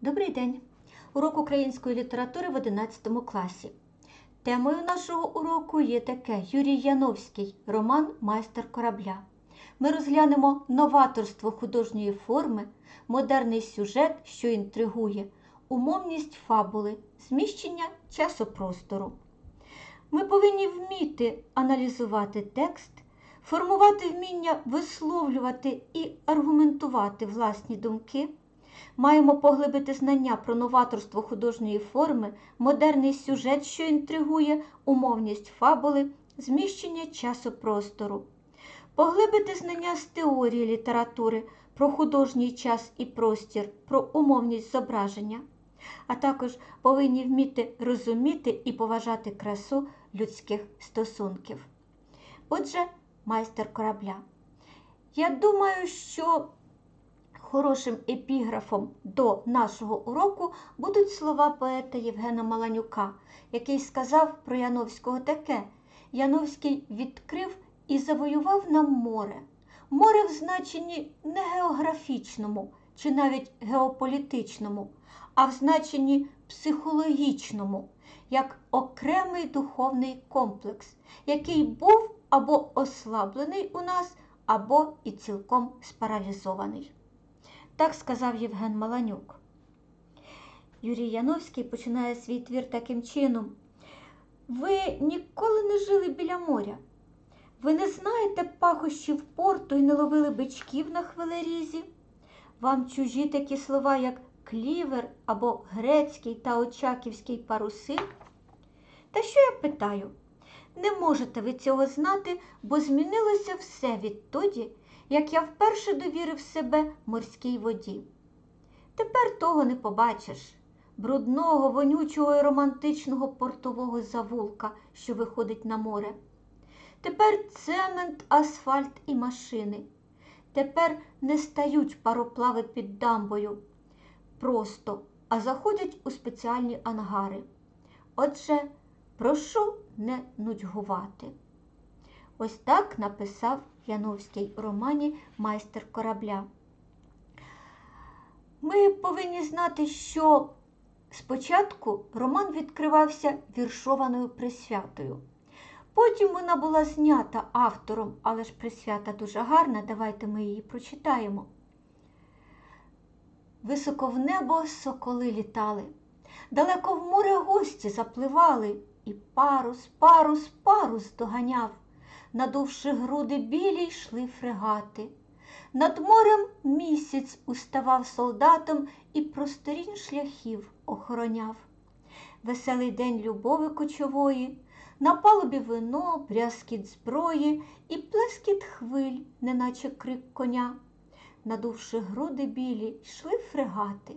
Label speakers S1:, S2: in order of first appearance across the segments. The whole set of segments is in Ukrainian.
S1: Добрий день! Урок української літератури в 11 класі. Темою нашого уроку є таке Юрій Яновський, роман Майстер корабля. Ми розглянемо новаторство художньої форми, модерний сюжет, що інтригує, умовність фабули, зміщення часопростору. Ми повинні вміти аналізувати текст, формувати вміння висловлювати і аргументувати власні думки. Маємо поглибити знання про новаторство художньої форми, модерний сюжет, що інтригує, умовність фабули, зміщення часопростору. Поглибити знання з теорії літератури про художній час і простір, про умовність зображення, а також повинні вміти розуміти і поважати красу людських стосунків. Отже, майстер корабля. Я думаю, що Хорошим епіграфом до нашого уроку будуть слова поета Євгена Маланюка, який сказав про Яновського таке: Яновський відкрив і завоював нам море. Море в значенні не географічному чи навіть геополітичному, а в значенні психологічному, як окремий духовний комплекс, який був або ослаблений у нас, або і цілком спаралізований. Так сказав Євген Маланюк. Юрій Яновський починає свій твір таким чином. Ви ніколи не жили біля моря. Ви не знаєте пахощів порту і не ловили бичків на хвилерізі. Вам чужі такі слова, як клівер або грецький та очаківський паруси. Та що я питаю? Не можете ви цього знати, бо змінилося все відтоді, як я вперше довірив себе морській воді. Тепер того не побачиш брудного, вонючого і романтичного портового завулка, що виходить на море. Тепер цемент, асфальт і машини. Тепер не стають пароплави під дамбою просто, а заходять у спеціальні ангари. Отже, прошу не нудьгувати. Ось так написав Яновський у романі Майстер корабля. Ми повинні знати, що спочатку роман відкривався віршованою присвятою. Потім вона була знята автором, але ж присвята дуже гарна, давайте ми її прочитаємо. Високо в небо соколи літали, далеко в море гості запливали, і парус, парус, парус доганяв надувши груди білі йшли фрегати. Над морем місяць уставав солдатом і просторінь шляхів охороняв. Веселий день любови кочової, на палубі вино, брязкіт зброї і плескіт хвиль, неначе крик коня. Надувши груди білі, йшли фрегати.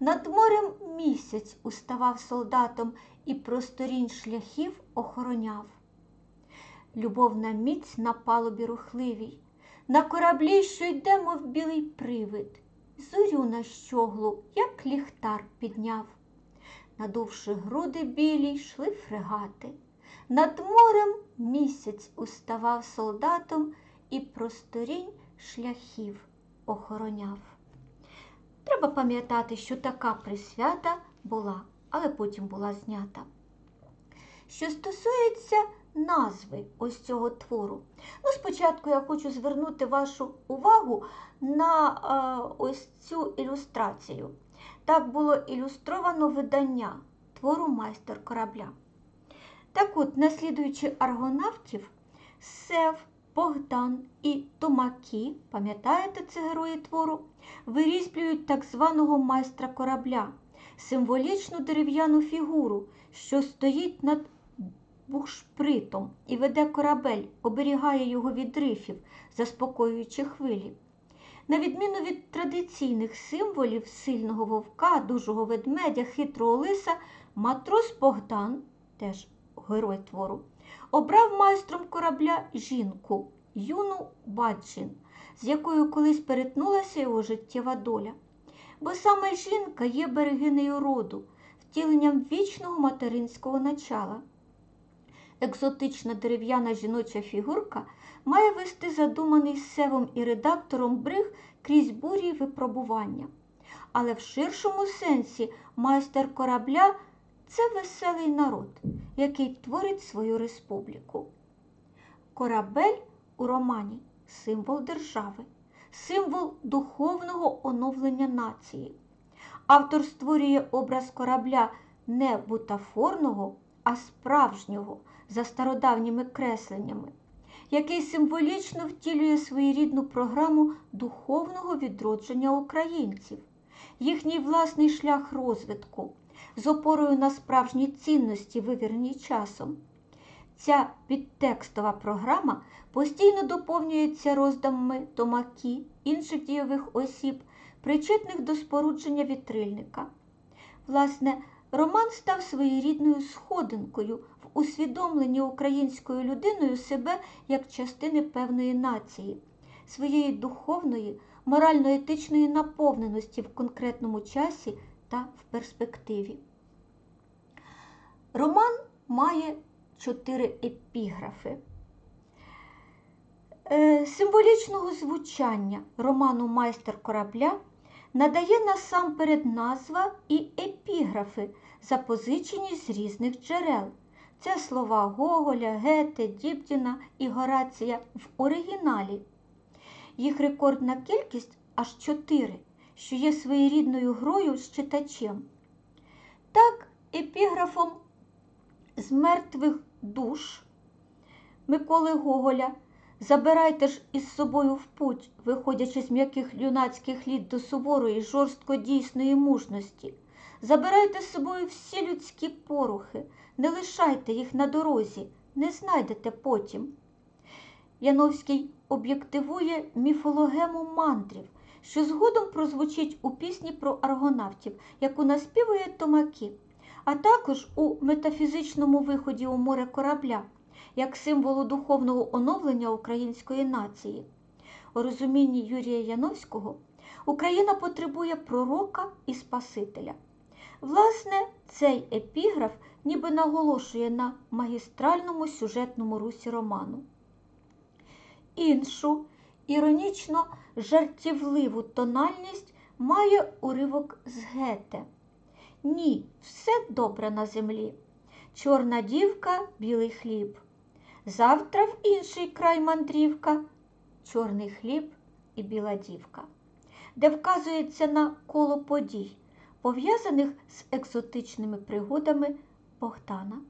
S1: Над морем місяць уставав солдатом і просторінь шляхів охороняв любовна міць на палубі рухливій, на кораблі, що йде, мов білий привид, зорю на щоглу, як ліхтар підняв. Надувши груди білі, йшли фрегати. Над морем місяць уставав солдатом і просторінь шляхів охороняв. Треба пам'ятати, що така присвята була, але потім була знята. Що стосується назви ось цього твору. Ну, Спочатку я хочу звернути вашу увагу на е, ось цю ілюстрацію. Так було ілюстровано видання твору майстер корабля. Так от, наслідуючи аргонавтів, Сев, Богдан і Томакі, пам'ятаєте це герої твору, вирізблюють так званого майстра корабля, символічну дерев'яну фігуру, що стоїть над бушпритом і веде корабель, оберігає його від рифів, заспокоюючи хвилі. На відміну від традиційних символів сильного вовка, дужого ведмедя, хитрого лиса, матрос Богдан, теж герой твору, обрав майстром корабля жінку, юну Баджин, з якою колись перетнулася його життєва доля. Бо саме жінка є берегинею роду, втіленням вічного материнського начала екзотична дерев'яна жіноча фігурка має вести задуманий севом і редактором бриг крізь бурі випробування. але в ширшому сенсі майстер корабля це веселий народ, який творить свою республіку. Корабель у романі символ держави, символ духовного оновлення нації. Автор створює образ корабля не бутафорного, а справжнього за стародавніми кресленнями, який символічно втілює своєрідну програму духовного відродження українців, їхній власний шлях розвитку з опорою на справжні цінності, вивірені часом. Ця підтекстова програма постійно доповнюється роздамами томаки інших дійових осіб, причетних до спорудження вітрильника. Власне, роман став своєрідною сходинкою в усвідомленні українською людиною себе як частини певної нації, своєї духовної, морально-етичної наповненості в конкретному часі та в перспективі. Роман має чотири епіграфи. Е, Символічного звучання роману Майстер корабля надає насамперед назва і епіграфи, запозичені з різних джерел. Це слова Гоголя, Гете, Дібдіна і Горація в оригіналі. Їх рекордна кількість аж чотири, що є своєрідною грою з читачем. Так, епіграфом з мертвих душ Миколи Гоголя Забирайте ж із собою в путь, виходячи з м'яких юнацьких літ до суворої, жорстко дійсної мужності. Забирайте з собою всі людські порухи, не лишайте їх на дорозі, не знайдете потім. Яновський об'єктивує міфологему мандрів, що згодом прозвучить у пісні про аргонавтів, яку наспівує Томаки, а також у метафізичному виході у море корабля як символу духовного оновлення української нації. У розумінні Юрія Яновського Україна потребує пророка і Спасителя. Власне, цей епіграф ніби наголошує на магістральному сюжетному русі роману. Іншу іронічно жартівливу тональність має уривок з Гете. Ні, все добре на землі. Чорна дівка, білий хліб. Завтра в інший край мандрівка, чорний хліб і біла дівка, де вказується на коло подій, пов'язаних з екзотичними пригодами Богдана.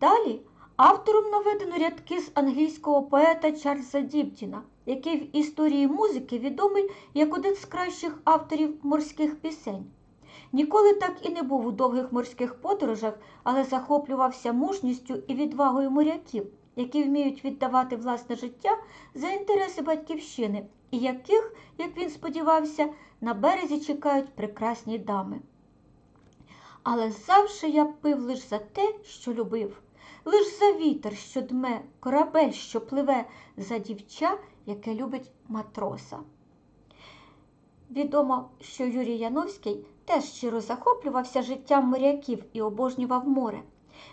S1: Далі автором наведено рядки з англійського поета Чарльза Дібдіна, який в історії музики відомий як один з кращих авторів морських пісень. Ніколи так і не був у довгих морських подорожах, але захоплювався мужністю і відвагою моряків, які вміють віддавати власне життя за інтереси батьківщини, і яких, як він сподівався, на березі чекають прекрасні дами. Але завжди я пив лиш за те, що любив, лиш за вітер, що дме, корабель, що пливе, за дівча, яке любить матроса. Відомо, що Юрій Яновський теж щиро захоплювався життям моряків і обожнював море.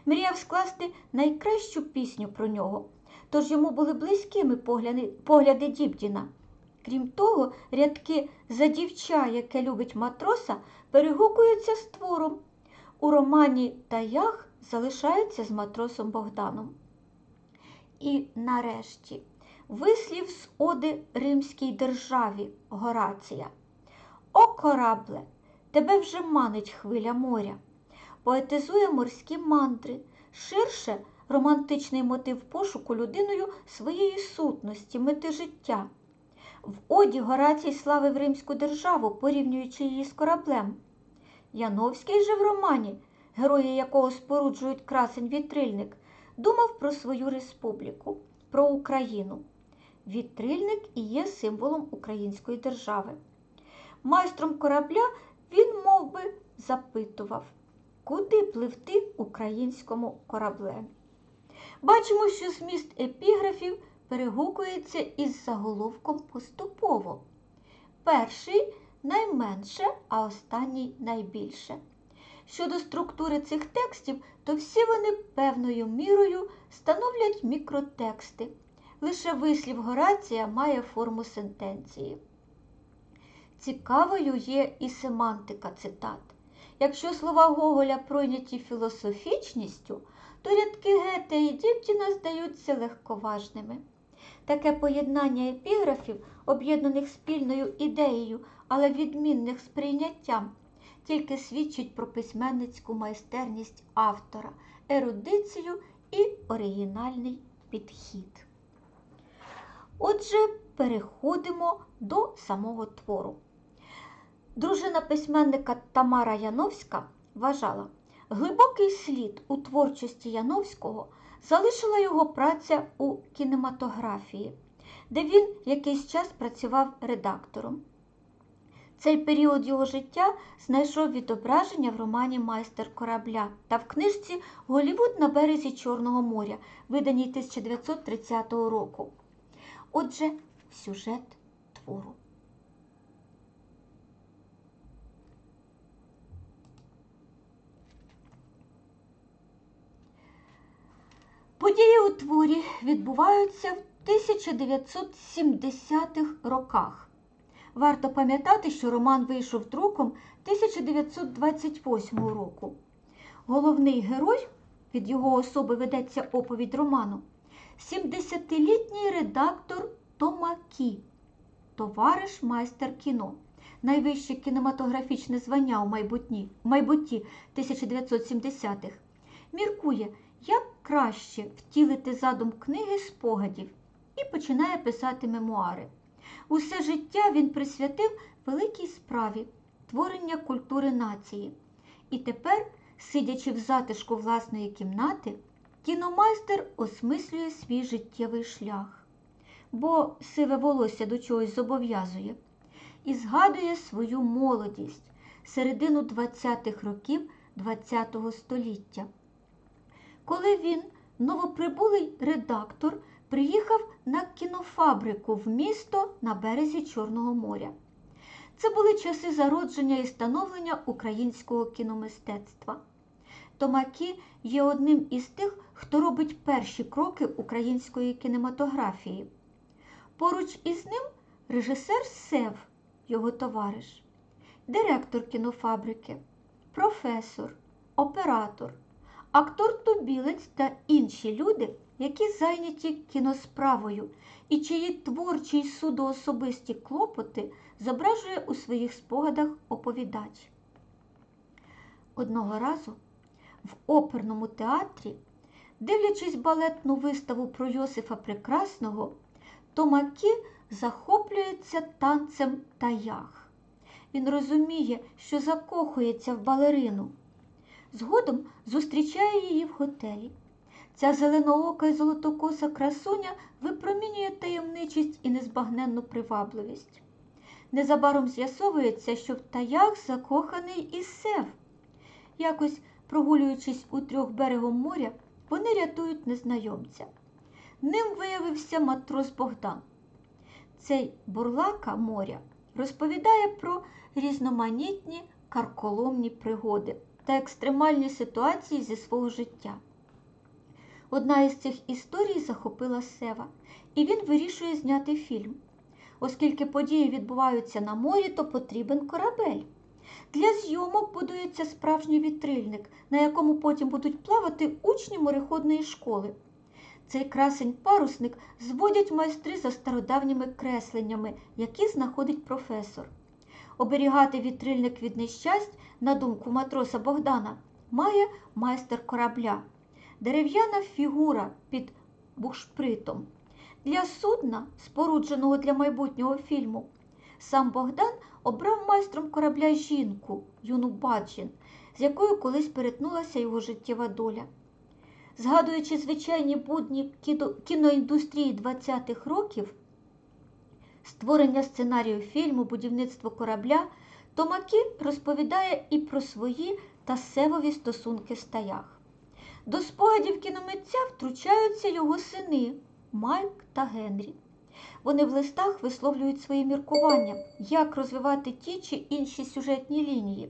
S1: Мріяв скласти найкращу пісню про нього, тож йому були близькими погляди, погляди Дібдіна. Крім того, рядки за дівча, яке любить матроса, перегукуються з твором. У романі Таях залишаються з матросом Богданом. І нарешті вислів з оди Римській державі Горація. О, корабле! Тебе вже манить хвиля моря, поетизує морські мантри, ширше романтичний мотив пошуку людиною своєї сутності, мети життя. В оді Горацій славив Римську державу, порівнюючи її з кораблем. Яновський же в романі, герої якого споруджують красень вітрильник, думав про свою республіку, про Україну. Вітрильник і є символом української держави. Майстром корабля він мов би, запитував, куди пливти українському кораблем. Бачимо, що зміст епіграфів перегукується із заголовком поступово. Перший найменше, а останній найбільше. Щодо структури цих текстів, то всі вони певною мірою становлять мікротексти. Лише вислів Горація має форму сентенції. Цікавою є і семантика цитат. Якщо слова Гоголя пройняті філософічністю, то рядки Гете і Дібтіна здаються легковажними. Таке поєднання епіграфів, об'єднаних спільною ідеєю, але відмінних сприйняттям, тільки свідчить про письменницьку майстерність автора, ерудицію і оригінальний підхід. Отже, переходимо до самого твору. Дружина письменника Тамара Яновська вважала, глибокий слід у творчості Яновського залишила його праця у кінематографії, де він якийсь час працював редактором. Цей період його життя знайшов відображення в романі Майстер корабля та в книжці Голівуд на березі Чорного моря, виданій 1930 року. Отже, сюжет твору. Події у творі відбуваються в 1970-х роках. Варто пам'ятати, що роман вийшов друком 1928 року. Головний герой, від його особи ведеться оповідь роману, 70-літній редактор Тома Кі, товариш майстер кіно, найвище кінематографічне звання у майбутні, майбутті 1970-х, міркує, як краще втілити задум книги спогадів і починає писати мемуари. Усе життя він присвятив великій справі творення культури нації. І тепер, сидячи в затишку власної кімнати, кіномайстер осмислює свій життєвий шлях, бо сиве волосся до чогось зобов'язує, і згадує свою молодість, середину 20-х років ХХ століття. Коли він, новоприбулий редактор, приїхав на кінофабрику в місто на березі Чорного моря. Це були часи зародження і становлення українського кіномистецтва. Томакі є одним із тих, хто робить перші кроки української кінематографії. Поруч із ним режисер Сев, його товариш, директор кінофабрики, професор, оператор, актор Тубілець та інші люди, які зайняті кіносправою і чиї творчі й судоособисті клопоти зображує у своїх спогадах оповідач. Одного разу в оперному театрі, дивлячись балетну виставу про Йосифа Прекрасного, Томакі захоплюється танцем таях. Він розуміє, що закохується в балерину. Згодом зустрічає її в готелі. Ця зеленоока й золотокоса красуня випромінює таємничість і незбагненну привабливість. Незабаром з'ясовується, що в таях закоханий і сев. Якось, прогулюючись у трьох берегом моря, вони рятують незнайомця. Ним виявився матрос Богдан. Цей бурлака моря розповідає про різноманітні карколомні пригоди та екстремальні ситуації зі свого життя. Одна із цих історій захопила Сева, і він вирішує зняти фільм. Оскільки події відбуваються на морі, то потрібен корабель. Для зйомок будується справжній вітрильник, на якому потім будуть плавати учні мореходної школи. Цей красень-парусник зводять майстри за стародавніми кресленнями, які знаходить професор. Оберігати вітрильник від нещасть, на думку матроса Богдана, має майстер корабля, дерев'яна фігура під бушпритом. Для судна, спорудженого для майбутнього фільму, сам Богдан обрав майстром корабля жінку, юну Баджін, з якою колись перетнулася його життєва доля. Згадуючи звичайні будні кіноіндустрії 20-х років, створення сценарію фільму, будівництво корабля, Томакі розповідає і про свої та севові стосунки з таях. До спогадів кіномитця втручаються його сини Майк та Генрі. Вони в листах висловлюють свої міркування, як розвивати ті чи інші сюжетні лінії.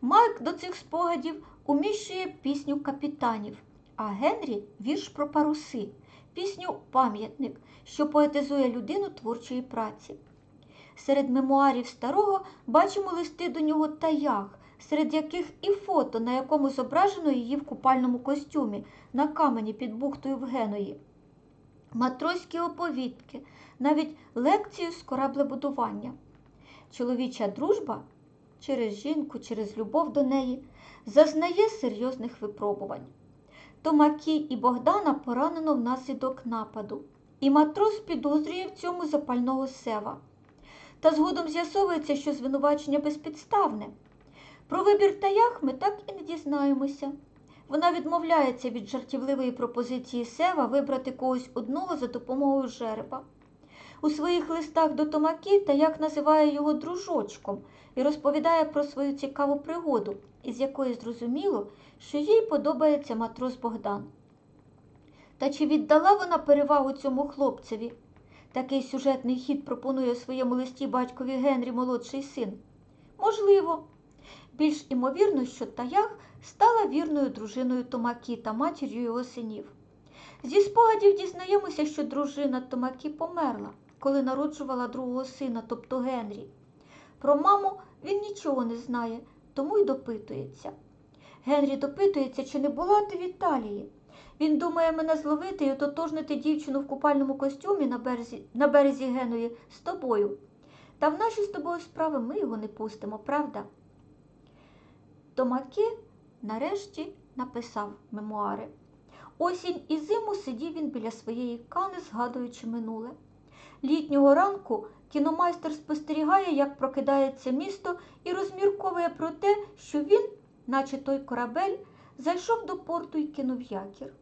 S1: Майк до цих спогадів уміщує пісню капітанів, а Генрі вірш про паруси, пісню Пам'ятник, що поетизує людину творчої праці. Серед мемуарів старого бачимо листи до нього та як, серед яких і фото, на якому зображено її в купальному костюмі на камені під бухтою в Геної. Матроські оповідки, навіть лекцію з кораблебудування. Чоловіча дружба через жінку, через любов до неї зазнає серйозних випробувань. Томакі і Богдана поранено внаслідок нападу, і матрос підозрює в цьому запального сева. Та згодом з'ясовується, що звинувачення безпідставне. Про вибір таях ми так і не дізнаємося. Вона відмовляється від жартівливої пропозиції Сева вибрати когось одного за допомогою жереба. У своїх листах до Томакі Таяк називає його дружочком і розповідає про свою цікаву пригоду, із якої зрозуміло, що їй подобається матрос Богдан. Та чи віддала вона перевагу цьому хлопцеві? Такий сюжетний хід пропонує у своєму листі батькові Генрі молодший син. Можливо. Більш імовірно, що Таях стала вірною дружиною Томакі та матір'ю його синів. Зі спогадів дізнаємося, що дружина Томакі померла, коли народжувала другого сина, тобто Генрі. Про маму він нічого не знає, тому й допитується. Генрі допитується, чи не була ти в Італії. Він думає мене зловити і ототожнити дівчину в купальному костюмі на березі, на березі Геної з тобою. Та в наші з тобою справи ми його не пустимо, правда? Томакі нарешті написав мемуари. Осінь і зиму сидів він біля своєї кани, згадуючи минуле. Літнього ранку кіномайстер спостерігає, як прокидається місто, і розмірковує про те, що він, наче той корабель, зайшов до порту і кинув якір.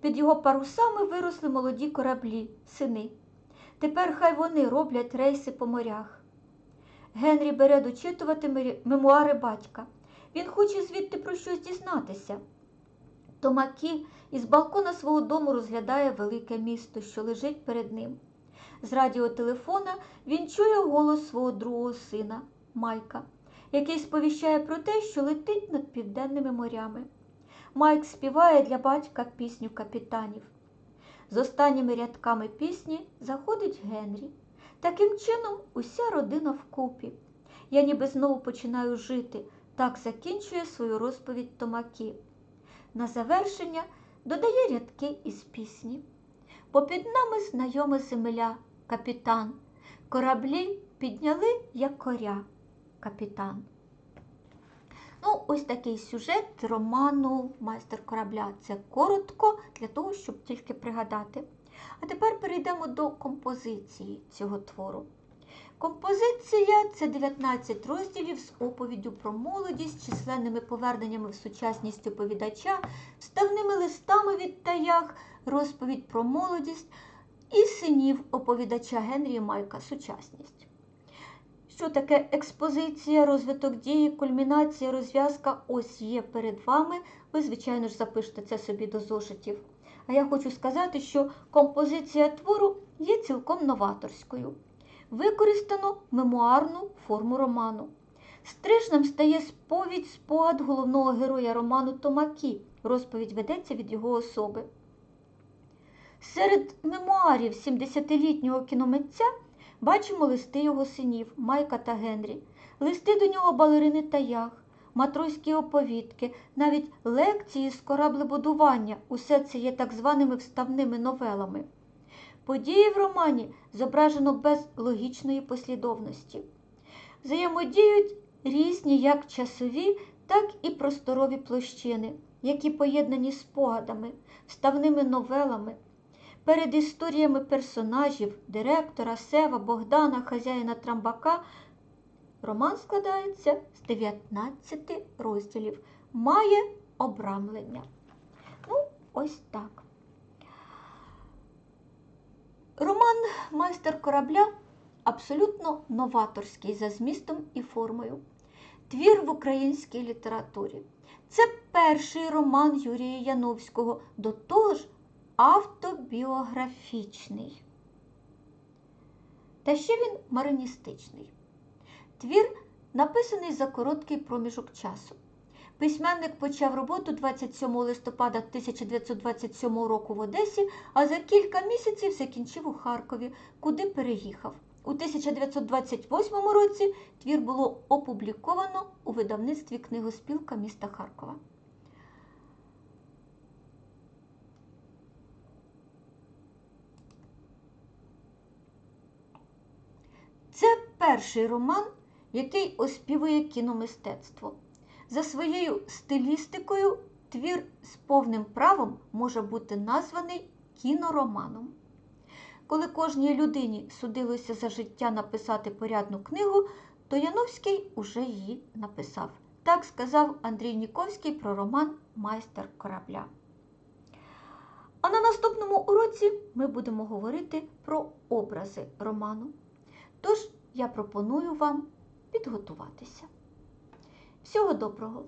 S1: Під його парусами виросли молоді кораблі, сини. Тепер хай вони роблять рейси по морях. Генрі бере дочитувати мемуари батька. Він хоче звідти про щось дізнатися. Томакі із балкона свого дому розглядає велике місто, що лежить перед ним. З радіотелефона він чує голос свого другого сина, Майка, який сповіщає про те, що летить над південними морями. Майк співає для батька пісню капітанів. З останніми рядками пісні заходить Генрі. Таким чином, уся родина вкупі. Я ніби знову починаю жити. Так закінчує свою розповідь Томакі. На завершення додає рядки із пісні. Попід нами знайома земля, капітан. Кораблі підняли якоря, капітан. Ну, ось такий сюжет роману Майстер корабля. Це коротко для того, щоб тільки пригадати. А тепер перейдемо до композиції цього твору. Композиція це 19 розділів з оповіддю про молодість, численними поверненнями в сучасність оповідача, вставними листами від таях, розповідь про молодість і синів оповідача Генрія Майка Сучасність. Що таке експозиція, розвиток дії, кульмінація, розв'язка ось є перед вами. Ви, звичайно ж, запишете це собі до зошитів. А я хочу сказати, що композиція твору є цілком новаторською. Використано мемуарну форму роману. Стрижнем стає сповідь спогад головного героя роману Томакі. Розповідь ведеться від його особи. Серед мемуарів 70-літнього кіномитця бачимо листи його синів Майка та Генрі, листи до нього балерини та ях, матроські оповідки, навіть лекції з кораблебудування. Усе це є так званими вставними новелами. Події в романі зображено без логічної послідовності. Взаємодіють різні як часові, так і просторові площини, які поєднані спогадами, вставними новелами. Перед історіями персонажів, директора, Сева, Богдана, хазяїна Трамбака роман складається з 19 розділів, має обрамлення. Ну, ось так. Роман Майстер корабля абсолютно новаторський за змістом і формою. Твір в українській літературі. Це перший роман Юрія Яновського, до того ж автобіографічний. Та ще він мариністичний. Твір написаний за короткий проміжок часу. Письменник почав роботу 27 листопада 1927 року в Одесі, а за кілька місяців закінчив у Харкові, куди переїхав. У 1928 році твір було опубліковано у видавництві книгоспілка міста Харкова. Це перший роман, який оспівує кіномистецтво. За своєю стилістикою твір з повним правом може бути названий кінороманом. Коли кожній людині судилося за життя написати порядну книгу, то Яновський уже її написав. Так сказав Андрій Ніковський про роман Майстер корабля. А на наступному уроці ми будемо говорити про образи роману. Тож я пропоную вам підготуватися. Всього доброго!